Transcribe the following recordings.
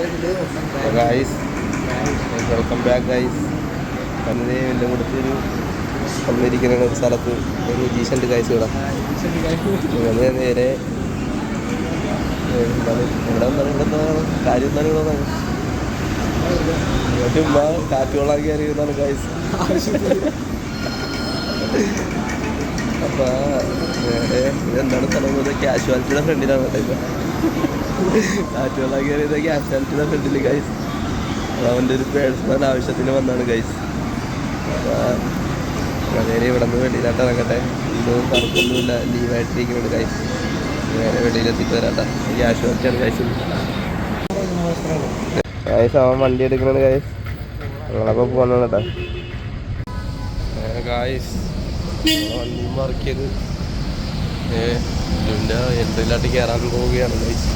Guys welcome back guys തന്നെ എന്റെ കൊടുത്തൊരു വന്നിരിക്കുന്ന ഒരു സ്ഥലത്ത് ഒരു മുജീഷന്റെ ഗൈസ് ഇവിടെ. അത് നേരെ എന്താണ് ഇവിടെ എന്താണ് ഇവിടെ എന്താണ് കാര്യം എന്താണ് ഇവിടെ വന്നത്? ഇവിടെ ചുമ്മാ കാറ്റ് കൊള്ളാൻ കയറി എന്നാണ് ഗൈസ് അപ്പൊ നേരെ ഇതെന്താണ് സ്ഥലം? ക്യാഷ്വാലിറ്റിയുടെ ഫ്രണ്ടിലാണ് കേട്ടോ ഇപ്പൊ കാറ്റ് കൊള്ളാൻ കയറിയത് ക്യാഷ്വാലിറ്റിയുടെ ഫ്രണ്ടിൽ ഗൈസ് അവന്റെ ഒരു പേഴ്സണൽ ആവശ്യത്തിന് വന്നാണ് ഗൈസ് അതേ ഇവിടെ നിന്ന് വെളിയിലാട്ട് ഇറങ്ങട്ടെ. ഇന്നും തണുപ്പൊന്നുമില്ല ലീവായിട്ടിരിക്കുന്നുണ്ട് ഗൈസ് നേരെ വെളിയിലെത്തിയിട്ട് വരാട്ടെ. ക്യാഷ്വാലിറ്റിയാണ് ഗൈസ് ഗൈസ് അവൻ വണ്ടി എടുക്കുന്നുണ്ട് ഗൈസ് ഞങ്ങളപ്പോൾ പോകുന്നതാണ് കേട്ടോ ഗായ്സ് വണ്ടി മറക്കിയത് എന്റെ എൻട്രിയിലാട്ട് കയറാൻ പോവുകയാണ് ഗൈസ്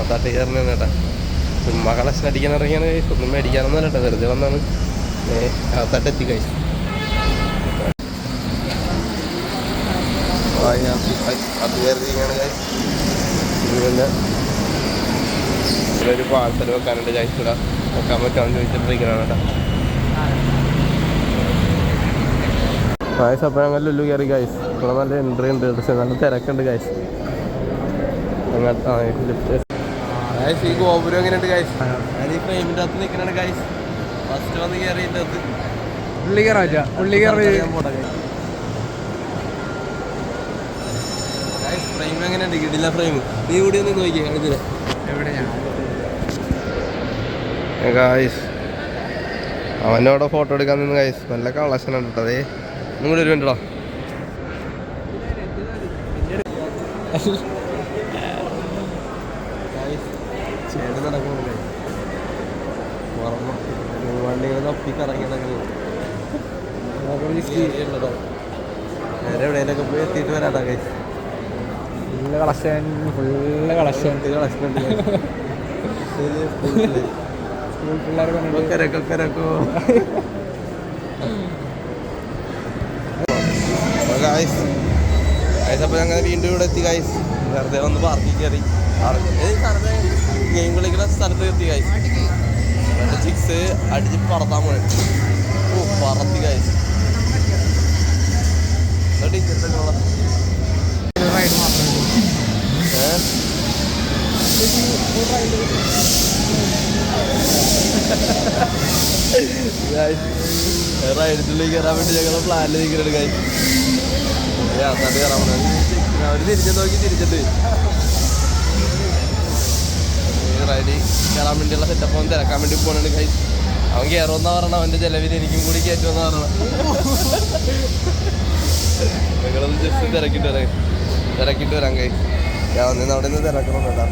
അതാട്ട് കയറുന്നതാണ് കേട്ടാ. ചുമ്മാ കളക്ഷൻ അടിക്കാൻ ഇറങ്ങിയാണ്. കഴിച്ചു ഒന്നും മേടിക്കാനൊന്നും കേട്ടോ വെറുതെ വന്നാണ്. അകത്താട്ട് എത്തി ഗൈസ് അത് ഇവിടെ ഒരു പാഴ്സൽ വെക്കാനുണ്ട് ഇവിടെ വെക്കാൻ പറ്റുമെന്ന് ചോദിച്ചിട്ടിരിക്കണം കേട്ടോ. ഗായ്സ് അപ്പോൾ ഞങ്ങൾ ലുല്ലു കയറി ഗായ്സ് ഇവിടെ നല്ല എൻട്രി ഉണ്ട്. പക്ഷേ നല്ല തിരക്കുണ്ട് ഗായ്സ് അങ്ങനത്തെ ഗായ്സ് ഈ ഗോപുരം എങ്ങനെയുണ്ട് ഗായ്സ് ഞാൻ ഈ ഫ്രെയിമിന്റെ അകത്ത് നിൽക്കുന്നുണ്ട് ഗായ്സ് ഫസ്റ്റ് വന്ന് കയറിയിട്ട് അകത്ത്. പുള്ളി കയറാ പുള്ളി കയറി ഞാൻ പോട്ടെ ഗായ്സ് ഫ്രെയിം എങ്ങനെയുണ്ട്? കിട്ടില്ല ഫ്രെയിം നീ കൂടി ഒന്ന് നോക്കിയേ കാണിച്ചില്ല എവിടെയാ ഗായ്സ് അവനോടെ ഫോട്ടോ എടുക്കാൻ നിന്ന് ഗായ്സ് നല്ല കളക്ഷൻ ഉണ്ട് കേട്ടോ അതേ ഒന്നും കൂടി ഒരു മിനിറ്റോ വണ്ടികൾ തപ്പിക്കറങ്ങിയതൊക്കെ നേരെ എവിടെയൊക്കെ പോയി എത്തിയിട്ട് വരാട്ടാ guys full collection full collection collection ഉണ്ട് സ്കൂൾ പിള്ളേർ കൊക്കരക്കോ ഗായ്സ് ഗായ്സ് അപ്പോൾ ഞങ്ങൾ വീണ്ടും ഇവിടെ എത്തി ഗായ്സ് വെറുതെ വന്ന് പാർക്കിൽ കയറി ഗെയിം കളിക്കുന്ന സ്ഥലത്ത് എത്തി കായ് ചിക്സ് അടിച്ച് പറത്താൻ പോയി. ഓ പറത്തി കായ് റൈഡത്തിലേക്ക് കയറാൻ വേണ്ടി ഞങ്ങൾ പ്ലാനിൽ നിൽക്കുന്നുണ്ട് യാത്രയിൽ കയറാൻ അവർ തിരിച്ചു നോക്കി തിരിച്ചിട്ട്. റൈഡിൽ കയറാൻ വേണ്ടിയുള്ള സെറ്റപ്പ് അവൻ തിരക്കാൻ വേണ്ടി പോകണുണ്ട് കൈ അവൻ കയറുമെന്ന് പറഞ്ഞ അവന്റെ ചെലവിൽ എനിക്കും കൂടി കയറ്റുമെന്ന് പറഞ്ഞു ജസ്റ്റ് തിരക്കിട്ട് വരാം തിരക്കിട്ട് വരാൻ കൈ ഞാൻ വന്നിന്ന് അവിടെ നിന്ന് തിരക്കണം കേട്ടോ.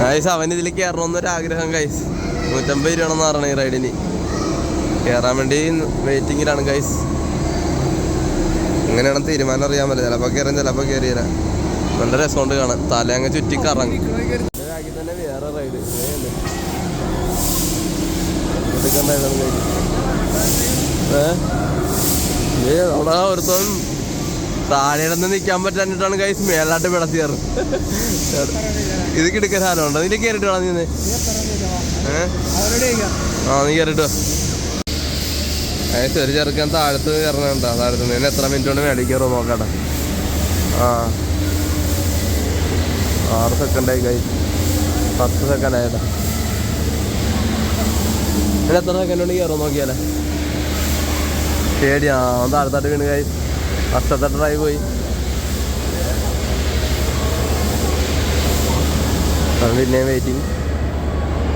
ഗൈസ് അവൻ ഇതിൽ കയറണമെന്നൊരു ആഗ്രഹം ഗൈസ് നൂറ്റമ്പത് രൂപയാണെന്ന് പറഞ്ഞു ഈ റൈഡിന് കയറാൻ വേണ്ടി വെയിറ്റിങ്ങിലാണ് ഗൈസ് എങ്ങനെയാണ് തീരുമാനം അറിയാൻ പറ്റില്ല. ചിലപ്പോൾ കയറാൻ ചിലപ്പോൾ കയറിയില്ല നല്ല രസമുണ്ട് കാണാൻ. തല അങ്ങ് ചുറ്റി കറങ്ങി തന്നെ വേറെ റൈഡ് ഏ അവിടെ നിൽക്കാൻ പറ്റാഞ്ഞിട്ടാണ് കൈസ് മേലാട്ട് വിളത്തിയാറ് ഇത് കിടക്കാൻ സാധനമുണ്ടോ നിന്റെ കയറിട്ട് വേണം നീ ആ നീ കയറിട്ടോ ഏകദേശം ഒരു ചെറുക്കൻ താഴത്ത് കയറണുണ്ടോ. താഴത്ത് നിന്ന് എത്ര മിനിറ്റ് കൊണ്ട് മേടിക്കാറോ നോക്കട്ടെ ആ. ആറ് സെക്കൻഡായി കൈ പത്ത് സെക്കൻഡ് ആയതാ. ഇനി എത്ര സെക്കൻഡ് കൊണ്ട് കയറും നോക്കിയാലേ? പേടിയാ അവൻ താഴ്ത്തട്ട് വീണ് കൈ ഫസ്റ്റത്തെ ഡ്രൈവ് പോയി. പിന്നെയും വെയിറ്റിംഗ്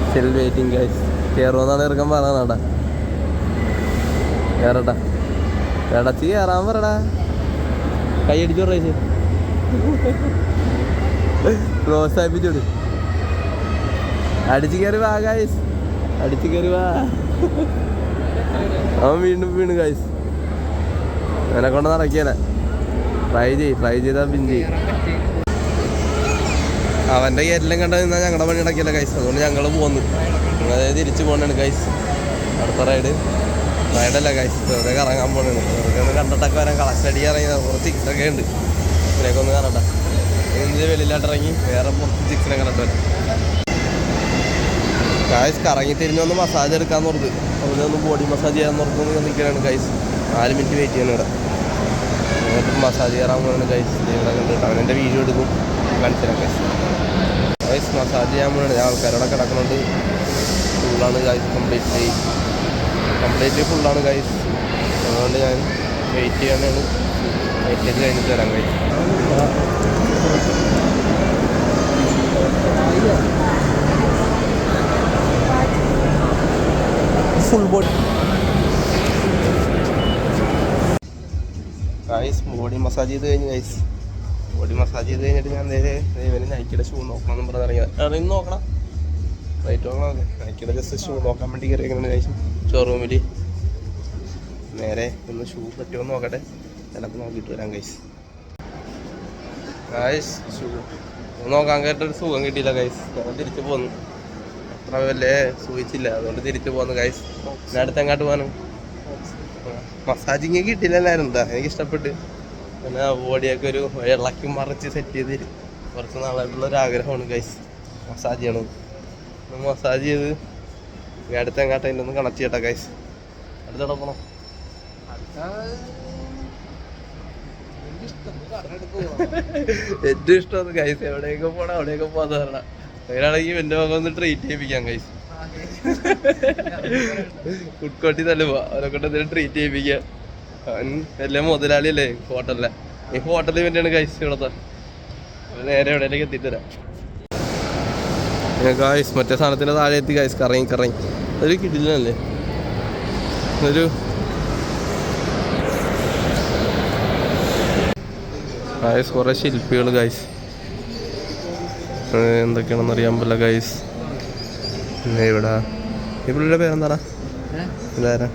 സ്റ്റിൽ വെയിറ്റിംഗ് ഗൈസ് കയറുമെന്നാണ് ഇറക്കം പറഞ്ഞാടാ കയറട്ടാ എടച്ച് കയറാൻ പറടാ. കൈ അടിച്ചു റേച്ച് പ്രോത്സാഹിപ്പിച്ചോട്. അടിച്ചു കയറി വാ ഗായ്സ് അടിച്ചു കയറി വാ. അവൻ വീണ്ടും വീണ് ഗായ്സ് അവനെ കൊണ്ട് നടക്കിയല്ല ട്രൈ ചെയ് ട്രൈ ചെയ്താൽ പിൻ ചെയ്യും അവന്റെ കയറ്റിലും കണ്ട നിന്നാൽ ഞങ്ങളുടെ പണി നടക്കില്ല ഗൈസ് അതുകൊണ്ട് ഞങ്ങൾ പോന്നു. അതായത് തിരിച്ചു പോകണാണ് ഗൈസ് അടുത്ത റൈഡ് റൈഡല്ല ഗൈസ് വെറുതെ കറങ്ങാൻ പോണാണ്. വെറുതെ ഒന്ന് കണ്ടിട്ടൊക്കെ വരാൻ കളക്ഷൻ അടിക്കാൻ ഇറങ്ങി കുറച്ച് ഇഷ്ടമൊക്കെ ഉണ്ട്. ഇതിലേക്ക് ഒന്ന് ഇതിന്റെ വെളിയിലാട്ട് ഇറങ്ങി വേറെ പുറത്ത് ചിക്സിനെ കണ്ടിട്ട് വരാം കറങ്ങി കറങ്ങി തിരിഞ്ഞൊന്ന് മസാജ് എടുക്കാൻ ഓർത്ത്. അവിടെ ഒന്ന് ബോഡി മസാജ് ചെയ്യാൻ ഓർത്ത് നിൽക്കുകയാണ് കൈസ് നാല് മിനിറ്റ് വെയിറ്റ് ചെയ്യണം ഇവിടെ. മസാജ് ചെയ്യാൻ പോകണം കൈസ് ഇവിടെ കണ്ടിട്ട് അവൻ എന്റെ വീഡിയോ എടുക്കും. കാണിച്ചു കൈസ് കൈസ് മസാജ് ചെയ്യാൻ പോകണം ആൾക്കാരോടെ കിടക്കുന്നുണ്ട് ഫുള്ളാണ് കൈസ് കംപ്ലീറ്റ്ലി കംപ്ലീറ്റ്ലി ഫുള്ളാണ് കൈസ് അതുകൊണ്ട് ഞാൻ വെയിറ്റ് ചെയ്യാനാണ്. വെയിറ്റ് ചെയ്ത് കഴിഞ്ഞിട്ട് തരാം guys full body guys body massage ചെയ്ത് ഗൈസ് ബോഡി മസാജ് ചെയ്ത് കഴിഞ്ഞിട്ട് ഞാൻ നേരെ ഇവന് നൈക്കിയുടെ ഷൂ നോക്കണം എന്ന് പറഞ്ഞ് ഇറങ്ങിയത്. ഇറങ്ങി നോക്കണം. റൈറ്റ് നോക്കണം നൈക്കിയുടെ ജസ്റ്റ് ഷൂ നോക്കാൻ വേണ്ടി കയറിയിരിക്കുന്നത് ഗൈസ് ഷോറൂമിൽ നേരെ ഒന്ന് ഷൂ പറ്റുമോ നോക്കട്ടെ. ചിലപ്പോൾ നോക്കിയിട്ട് വരാം ഗൈസ് ഷൂ നോക്കാൻ കേട്ടൊരു സുഖം കിട്ടിയില്ല ഗൈസ് ഞങ്ങൾ തിരിച്ചു പോന്നു. അത്ര വലിയ സൂചിച്ചില്ല അതുകൊണ്ട് തിരിച്ചു പോന്നു ഗൈസ് ഞാൻ അടുത്തെങ്ങാട്ട് പോകാനും? മസാജിങ് കിട്ടിയില്ലായിരുന്നു എന്താ എനിക്ക് ഇഷ്ടപ്പെട്ട്. പിന്നെ ബോഡിയൊക്കെ ഒരു ഇളക്കി മറിച്ച് സെറ്റ് ചെയ്ത് തരും. കുറച്ച് നാളായിട്ടുള്ള ഒരു ആഗ്രഹമാണ് ഗൈസ് മസാജ് ചെയ്യണം. മസാജ് ചെയ്ത് ഇനി അടുത്ത് എങ്ങോട്ട് അതിന്റെ ഒന്ന് കണക്ട് ചെയ്യട്ടെ ഗൈസ് അടുത്തോടെ പോകണം ഏറ്റവും ഇഷ്ടമാണ് ഗൈസ് എവിടെയൊക്കെ പോണം അവിടെയൊക്കെ പറഞ്ഞ. അങ്ങനെയാണെങ്കിൽ എന്റെ മകൻ ഒന്ന് ട്രീറ്റ് ചെയ്യിപ്പിക്കാം ഗൈസ് ഫുഡ് കോർട്ടി തന്നെ പോവാ. അവരെ കൊണ്ട് എന്തെങ്കിലും ട്രീറ്റ് ചെയ്യിപ്പിക്കാം. അവൻ മുതലാളി മുതലാളിയല്ലേ ഹോട്ടലിലെ. ഈ ഹോട്ടലിൽ വേണ്ടിയാണ് ഗൈസ് ഇവിടത്തെ. നേരെ എവിടെയൊക്കെ എത്തിത്തരാം ഗായ്സ് മറ്റേ സാധനത്തിന്റെ താഴെ എത്തി ഗായ്സ് കറങ്ങി കറങ്ങി. അതൊരു കിടിലല്ലേ ഒരു ഗായ്സ് കുറേ ശില്പികൾ ഗായ്സ് എന്തൊക്കെയാണെന്ന് അറിയാൻ പറ്റില്ല ഗായ്സ് പിന്നെ ഇവിടെ ഈ പുള്ളിയുടെ പേരെന്താടാ ഇതാരാ?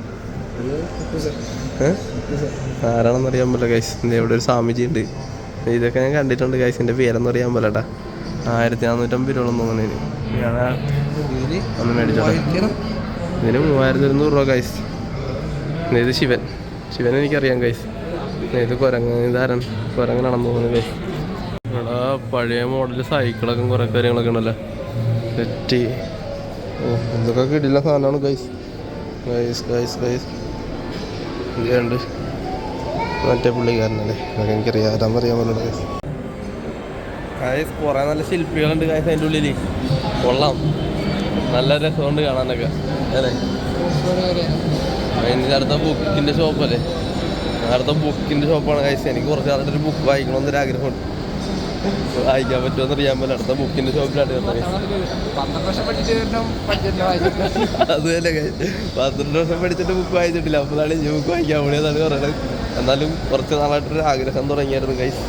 ആരാണെന്ന് അറിയാൻ പറ്റില്ല ഗൈസ് ഇവിടെ ഒരു സ്വാമിജി ഉണ്ട് ഇതൊക്കെ ഞാൻ കണ്ടിട്ടുണ്ട് ഗൈസ് പേരെന്ന് പേരൊന്നും അറിയാൻ പറ്റട്ടാ ആയിരത്തി നാനൂറ്റമ്പത് രൂപ തോന്നുന്നതിന് ഞാൻ ഒന്ന് മേടിച്ചോട്ടെ ഇതിന് മൂവായിരത്തി ഇരുന്നൂറ് രൂപ ഗൈസ് ഇത് ശിവൻ. ശിവൻ എനിക്കറിയാം ഗൈസ് ഇത് കുരങ്ങ് ഇതാരൻ കുരങ്ങ് നടന്നു പോകുന്നത് ഇവിടെ പഴയ മോഡൽ സൈക്കിളൊക്കെ കുറേ കാര്യങ്ങളൊക്കെ ഉണ്ടല്ലേ? സെറ്റി ഓ ഇതൊക്കെ കിടില്ല സാധനമാണ് ഗൈസ് ഗൈസ് ഗൈസ് ഗൈസ് ഇതുണ്ട് മറ്റേ പുള്ളിക്കാരനല്ലേ? അതൊക്കെ എനിക്കറിയാം. അതാൻ പറയാൻ പറ്റുള്ളൂ ഗൈസ് ഗൈസ് കുറേ നല്ല ശില്പികളുണ്ട് ഗൈസ് അതിന്റെ ഉള്ളിൽ കൊള്ളാം. നല്ല രസമുണ്ട് കാണാനൊക്കെ. അല്ലേ? അതിന്റെ അടുത്ത ബുക്കിന്റെ ഷോപ്പല്ലേ അടുത്ത ബുക്കിന്റെ ഷോപ്പാണ് കഴിച്ചത് എനിക്ക് കുറച്ച് നാളായിട്ട് ഒരു ബുക്ക് വായിക്കണമെന്നൊരു ആഗ്രഹമുണ്ട്. വായിക്കാൻ പറ്റുമെന്ന് അറിയാൻ പറ്റില്ല അടുത്ത ബുക്കിന്റെ ഷോപ്പിലാണ് guys. പന്ത്രണ്ട് വർഷം പഠിച്ചിട്ടും ബുക്ക് വായിച്ചിട്ടില്ല. അപ്പോഴാണ് ഈ ബുക്ക് വായിക്കാൻ വേണ്ടിയതാണ് പറയുന്നത് എന്നാലും കുറച്ച് നാളായിട്ടൊരു ആഗ്രഹം തുടങ്ങിയായിരുന്നു കൈസ്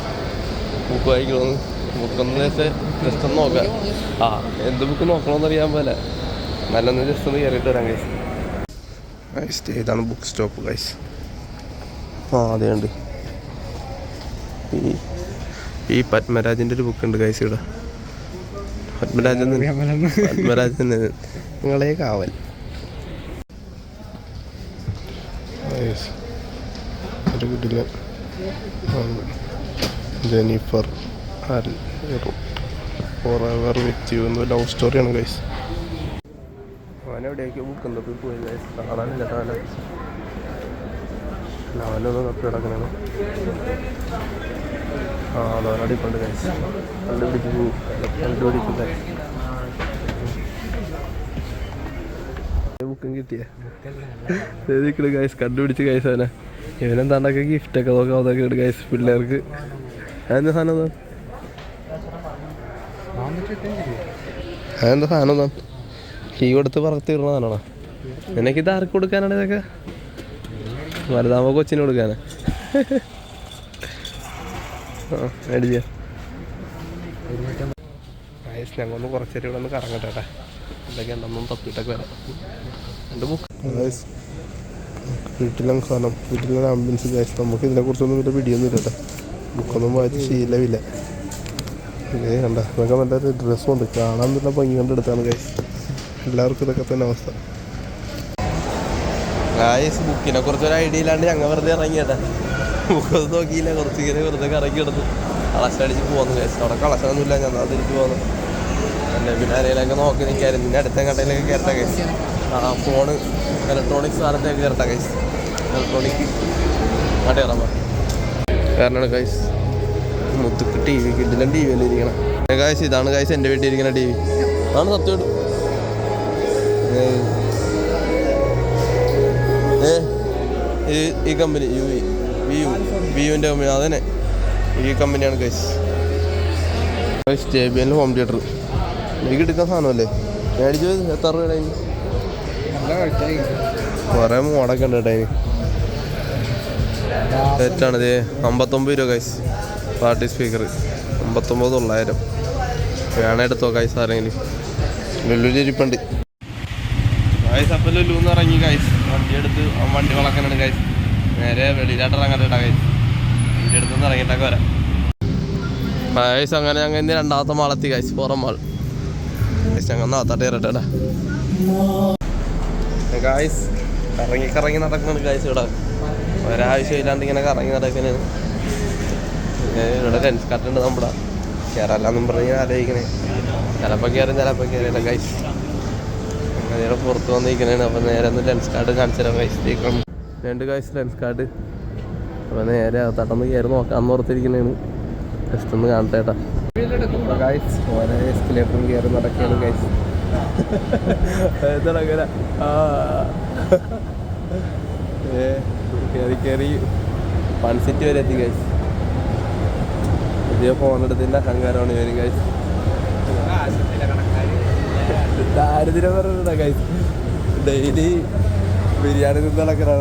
ബുക്ക് വായിക്കണമെന്ന് ബുക്കൊന്ന് ജസ്റ്റ് ജസ്റ്റ് ഒന്ന് നോക്കാം. ആ എന്ത് ബുക്ക് നോക്കണമെന്ന് അറിയാൻ പോലെ നല്ലൊന്ന് ജസ്റ്റ് ഒന്ന് കയറിയിട്ട് വരാം കൈസ് ഇതാണ് ബുക്ക് സ്റ്റോപ്പ് ഗൈസ് ആ അതെ ഉണ്ട്. ഈ ഈ പത്മരാജന്റെ ഒരു ബുക്ക് ഉണ്ട് കൈസ് ഇവിടെ. പത്മരാജൻ പത്മരാജൻ നിങ്ങളെ കാവൽ. ഒരു കിട്ടില്ല ജെനിഫർ എവർ വിത്ത് യു എന്ന ലവ് സ്റ്റോറിയാണ് ഗൈസ് അവനെവിടെയൊക്കെ ബുക്ക് എന്തൊക്കെ പോയി ഗൈസ് കാണാനില്ല കാലം അവനൊന്ന് തപ്പി കിടക്കണേ ആ അതോടെ ഇപ്പോണ്ട് ഗൈസ് കണ്ടുപിടിച്ചു കണ്ടുപിടിച്ചു ബുക്കും കിട്ടിയേ? എഴുതിക്കണ് ഗൈസ് കണ്ടുപിടിച്ച് ഗൈസ് അവനെ. ഇവനെന്താണ്ടൊക്കെ ഗിഫ്റ്റൊക്കെ നോക്കാം അതൊക്കെ ഇട്ട് ഗൈസ് പിള്ളേർക്ക്. അതെന്താ സാധനം താൻ അതെന്താ സാധനം താൻ കീ കൊടുത്ത് പറത്തി ഇടുന്ന സാധനമാണോ? നിനക്കിത് ആർക്ക് കൊടുക്കാനാണ് ഇതൊക്കെ? വലുതാകുമ്പോൾ കൊച്ചിന് കൊടുക്കാനാ. ആ മേടിച്ച ഞങ്ങൾ ഒന്ന് കുറച്ചേരം ഇവിടെ ഒന്ന് കറങ്ങട്ടെ കേട്ടാ എന്തൊക്കെ ഉണ്ടെന്നും തപ്പിട്ടൊക്കെ വരാം. എന്റെ ബുക്ക്. വീട്ടിലും സാധനം വീട്ടിലെ ആംബുലൻസ് ഗ്യാസ് നമുക്ക് ഇതിനെക്കുറിച്ചൊന്നും വലിയ പിടിയൊന്നും ഇല്ല കേട്ടോ. ബുക്കൊന്നും വായിച്ച് ശീലമില്ല. ഇതേ കണ്ട? ഇതൊക്കെ നല്ലൊരു ഡ്രസ്സുണ്ട് കാണാൻ നല്ല ഭംഗി കണ്ടെടുത്താണ് ഗൈസ് എല്ലാവർക്കും ഇതൊക്കെ തന്നെ അവസ്ഥ. ഗായ്സ് ബുക്കിനെ കുറിച്ച് ഒരു ഐഡിയ ഇല്ലാണ്ട് ഞങ്ങൾ വെറുതെ ഇറങ്ങിയട്ടാ ബുക്കൊന്നും നോക്കിയില്ല കുറച്ച് ഇങ്ങനെ വെറുതെ കറങ്ങി കിടന്നു. കളശടിച്ച് പോകുന്നു ഗായസ് അവിടെ കളശനൊന്നുമില്ല ഞാൻ അത് തിരിച്ച് പോകുന്നു എന്റെ പിന്നെ ആരെയിലൊക്കെ നോക്കി നിൽക്കായിരുന്നു പിന്നെ അടുത്ത കടയിലൊക്കെ കയറട്ടെ ഗൈസ് ആ ഫോണ് ഇലക്ട്രോണിക്സ് സാധനത്തേക്ക് കയറട്ടെ ഗൈസ് ഇലക്ട്രോണിക് അങ്ങോട്ട് ഇറങ്ങാം കാരണമാണ് ഗൈസ് മുത്തുക്ക് ടി വി കിട്ടില്ല ടി വിയിൽ ഇരിക്കണം. ഗായസ് ഇതാണ് ഗായസ് എന്റെ വീട്ടിൽ ഇരിക്കുന്ന ടി വി ആണ് സത്യം ഈ ഈ company U V V U V യുവിന്റെ company അതന്നെ. ഈ കമ്പനിയാണ് ഗൈസ് ഗൈസ് ജെ ബി എന്റെ ഹോം തിയേറ്റർ എനിക്ക് എടുക്കാൻ സാധനമല്ലേ? മേടിച്ചു എത്ര രൂപ അതിന് കുറേ മോഡൊക്കെ ഉണ്ട് കേട്ടോ അതിന്. സെറ്റാണ് ഇത് അമ്പത്തൊമ്പത് രൂപ ഗൈസ് പാർട്ടി സ്പീക്കർ അമ്പത്തൊമ്പത് തൊള്ളായിരം. വേണം എടുത്തോ ഗൈസ് ആരെങ്കിലും ലുലു ചിരിപ്പുണ്ട്. ഗൈസ് അപ്പം ലുലു എന്ന് ഇറങ്ങി ഗൈസ് വണ്ടി എടുത്ത് വണ്ടി വളക്കാനാണ് ഗൈസ് നേരെ വെളിയിലായിട്ട് ഇറങ്ങാൻ വണ്ടി എടുത്ത് ഇറങ്ങിയിട്ടൊക്കെ വരാം. ഗൈസ് അങ്ങനെ ഞങ്ങൾ ഇന്ന് രണ്ടാമത്തെ മാളെത്തി ഗൈസ് പുറം മാൾ ഞങ്ങൾ നാത്താട്ട് കയറട്ടെ ഗൈസ് കറങ്ങി കറങ്ങി നടക്കുന്നുണ്ട് ഗൈസ് ഇവിടെ. ഒരാവശ്യമില്ലാണ്ട് ഇങ്ങനെ കറങ്ങി നടക്കുന്നതാണ് ഏ, ഇവിടെ ലെൻസ് കട്ടുണ്ട് നമ്മുടെ. കയറല്ലാന്നും പറഞ്ഞ് ആലോചിക്കണേ ചിലപ്പോൾ കയറും ചിലപ്പോൾ കയറിയില്ല ഗൈസ് അങ്ങനെ പുറത്ത് വന്നിരിക്കണേണ്. അപ്പോൾ നേരെ ഒന്ന് ലെൻസ് കാർഡ് കാണിച്ചു തരാം ഗൈസ് രണ്ട് കാശ് ലെൻസ് കാർഡ് അപ്പോൾ നേരെ തട്ടന്ന് കയറി നോക്കാൻ ഓർത്തിരിക്കണേണ്. ജസ്റ്റ് ഒന്ന് കാണട്ടെ കേട്ടാ. കയറി നടക്കുകയാണ് ഗൈസ് കയറി കയറി വൺ സിറ്റി വരെ എത്തി ഗൈസ് പുതിയ ഫോൺ എടുത്തതിന്റെ അഹങ്കാരമാണ് ഇവരും ഗൈസ് ദാരിദ്ര്യം പറഞ്ഞിട്ടാ കൈ ഡെയിലി ബിരിയാണി തിന്ന് നടക്കണ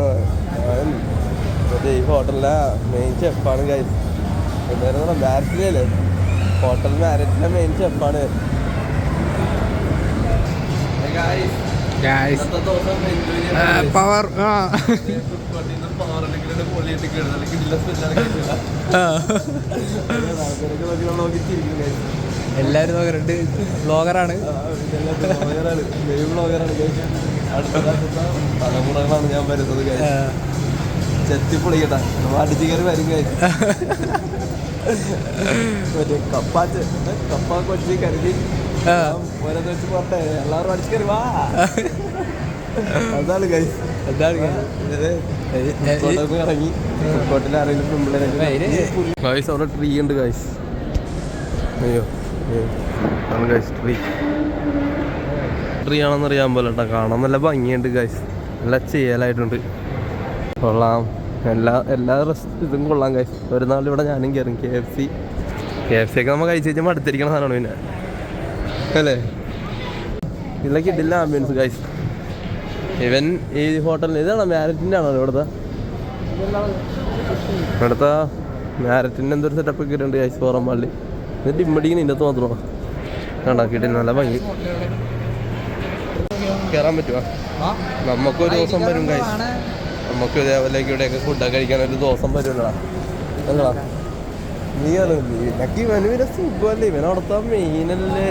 മറ്റേ ഈ ഹോട്ടലിലെ മെയിൻ ഷെഫാണ് കൈ എന്തായിരുന്നു മാരറ്റിലല്ലേ ഹോട്ടൽ മാരറ്റിലെ മെയിൻ ഷെഫാണ് ഗായ്സ് പവർ ആ എല്ലാവരും നോക്കുന്നുണ്ട് ബ്ലോഗറാണ് തലമുറകളാണ് ഞാൻ വരുന്നത് ചെത്തിപ്പൊളിക്കട്ടെ. അടിച്ചു കയറി വരും guys. മറ്റേ കപ്പാച്ച് കപ്പ കൊച്ചി കരുതി. ഓരോന്ന് വെച്ച് പോട്ടെ. എല്ലാവരും അടിച്ചു കയറി വാ. അതാണ് ഇറങ്ങി. ട്രീ ഉണ്ട് അയ്യോ. ഗൈസ് ട്രീ ആണെന്നറിയാൻ പോലെ കേട്ടോ കാണാൻ നല്ല ഭംഗിയുണ്ട് ഗൈസ് നല്ല ചെയ്യലായിട്ടുണ്ട്. കൊള്ളാം. എല്ലാ എല്ലാ റെസ്റ്റ് ഇതും കൊള്ളാം ഗൈസ് ഒരു നാൾ ഇവിടെ ഞാനും കയറും K F C K F C ഒക്കെ നമ്മൾ കഴിച്ച് കഴിഞ്ഞാൽ അടുത്തിരിക്കണ സാധനമാണ് പിന്നെ. അല്ലേ? ഇതിലൊക്കെ കിട്ടില്ല ആംബിയൻസ് ഗൈസ് ഇവൻ ഈ ഹോട്ടലിൽ ഇതാണ് മാരറ്റിന്റെ ആണോ ഇവിടുത്തെ. ഇവിടുത്തെ മാരറ്റിന്റെ എന്തൊരു സെറ്റപ്പ് ഉണ്ട് ഗൈസ് പോറം പള്ളി എന്നിട്ട് ഇമ്മടിക്കുന്ന ഇതിന്റെ അകത്ത് മാത്രമോ കണ്ടാ കിട്ടില്ല നല്ല ഭംഗി. കയറാൻ പറ്റുമോ നമുക്കൊരു ദിവസം വരും നമുക്ക് ഇതേപോലെ ഇവിടെയൊക്കെ ഫുഡൊക്കെ കഴിക്കാൻ ഒരു ദിവസം വരുമല്ലോ. അല്ലടാ നീ നിനക്ക് ഇവന് പിന്നെ സുഖമല്ലേ? ഇവൻ അവിടുത്തെ മെയിനല്ലേ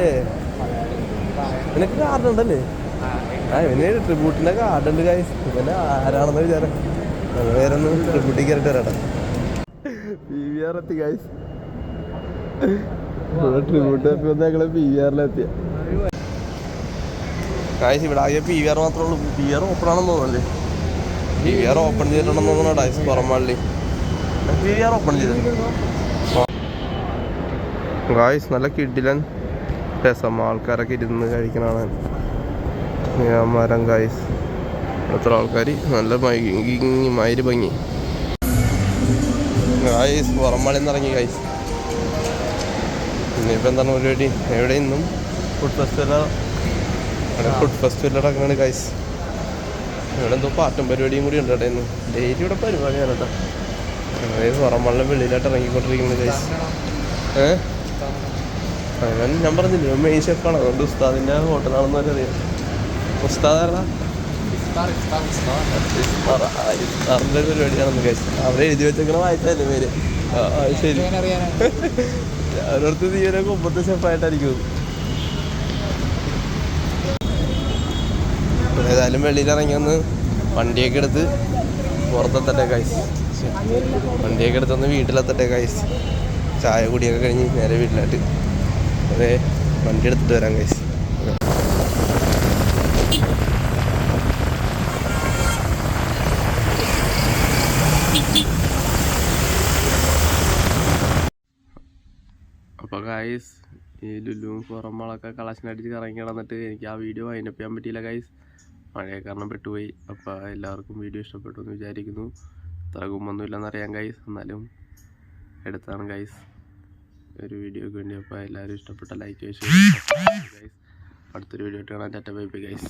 നിനക്ക് കാർഡ് ഉണ്ടല്ലേ? ആ ഇവന് ട്രിബ്യൂട്ടിന്റെ കാർഡ് ഉണ്ട് ഗൈസ് ഇവന് ആരാണെന്ന് വിചാരം. വേറെ ഒന്ന് ട്രിബ്യൂട്ടിൽ കയറിട്ട് വരാട്ടെ പി വി ആർ എത്തി ഗൈസ് ട്രിബ്യൂട്ട് തപ്പി ഞങ്ങൾ പി ആറിലെത്തിയ കാശ് ഇവിടെ ആകെ പി ആർ മാത്രമേ ഉള്ളൂ. പി ആർ ഓപ്പൺ ആണെന്ന് തോന്നുന്നല്ലേ പി ആർ ഓപ്പൺ ചെയ്തിട്ടുണ്ടെന്ന് തോന്നുന്നു ഗൈസ് പുറമള്ളി പി ആർ ഓപ്പൺ ചെയ്തിട്ടുണ്ട് ഗായ്സ് നല്ല കിഡിലൻ രസം. ആൾക്കാരൊക്കെ ഇരുന്ന് കഴിക്കണാണ് മരം ഗായ്സ് എത്ര ആൾക്കാർ നല്ല മൈ മയിര് ഭംഗി ഗായ്സ് പുറമളിൽ നിന്ന് ഇറങ്ങി ഗായ്സ് ഇനിയിപ്പോൾ എന്താണ് പരിപാടി? എവിടെ ഇന്നും? ഫുഡ് ഫെസ്റ്റിവൽ ഇവിടെ ഫുഡ് ഫെസ്റ്റിവൽ നടക്കുകയാണ് കൈസ് ഇവിടെ എന്തോ പാട്ടും പരിപാടിയും കൂടി ഉണ്ട് ഇന്ന്. ഡെയിലി ഇവിടെ പരിപാടിയാണ് കേട്ടോ അതായത് പുറമള്ള വെളിയിലായിട്ട് ഇറങ്ങിക്കൊണ്ടിരിക്കുന്നത് കൈസ് ഏഹ് അവൻ ഞാൻ പറഞ്ഞില്ലേ മെയിൻ ഷെഫാണ് അതുകൊണ്ട് ഉസ്താദിന്റെ ഹോട്ടലാണെന്ന് വരെ അറിയാം ഉസ്താദാരാ പരിപാടിയാണെന്ന് കഴിച്ചു അവിടെ എഴുതി വെച്ചേക്കണ വായിച്ചല്ലേ പേര്? ശരി. അവരടുത്ത് തീരെ കുമ്പത്തെ ചെപ്പായിട്ടായിരിക്കും ഏതായാലും വെളിയിൽ ഇറങ്ങി വണ്ടിയൊക്കെ എടുത്ത് പുറത്തെത്തട്ടെ കൈസ് വണ്ടിയൊക്കെ എടുത്തൊന്ന് വീട്ടിലെത്തട്ടെ കൈസ് ചായ കുടിയൊക്കെ കഴിഞ്ഞ് നേരെ വീട്ടിലായിട്ട് അതെ വണ്ടി എടുത്തിട്ട് വരാം ഗൈസ് അപ്പോൾ ഗൈസ് ഈ ലുലുവും പുറമളൊക്കെ കളക്ഷൻ അടിച്ച് കറങ്ങി നടന്നിട്ട് എനിക്ക് ആ വീഡിയോ അതിനപ്പ് ചെയ്യാൻ പറ്റിയില്ല ഗൈസ് മഴയെ കാരണം പെട്ടുപോയി. അപ്പോൾ എല്ലാവർക്കും വീഡിയോ ഇഷ്ടപ്പെട്ടു എന്ന് വിചാരിക്കുന്നു. ഇത്ര ഗുമ്മൊന്നുമില്ലെന്നറിയാം ഗൈസ് എന്നാലും എടുത്താണ് ഗൈസ് ഒരു വീഡിയോക്ക് വേണ്ടി അപ്പോൾ എല്ലാവരും ഇഷ്ടപ്പെട്ട ലൈക്ക് ഗൈസ് അടുത്തൊരു വീഡിയോ ഇട്ട് കാണാൻ ചറ്റ ബൈ ബൈ ഗൈസ്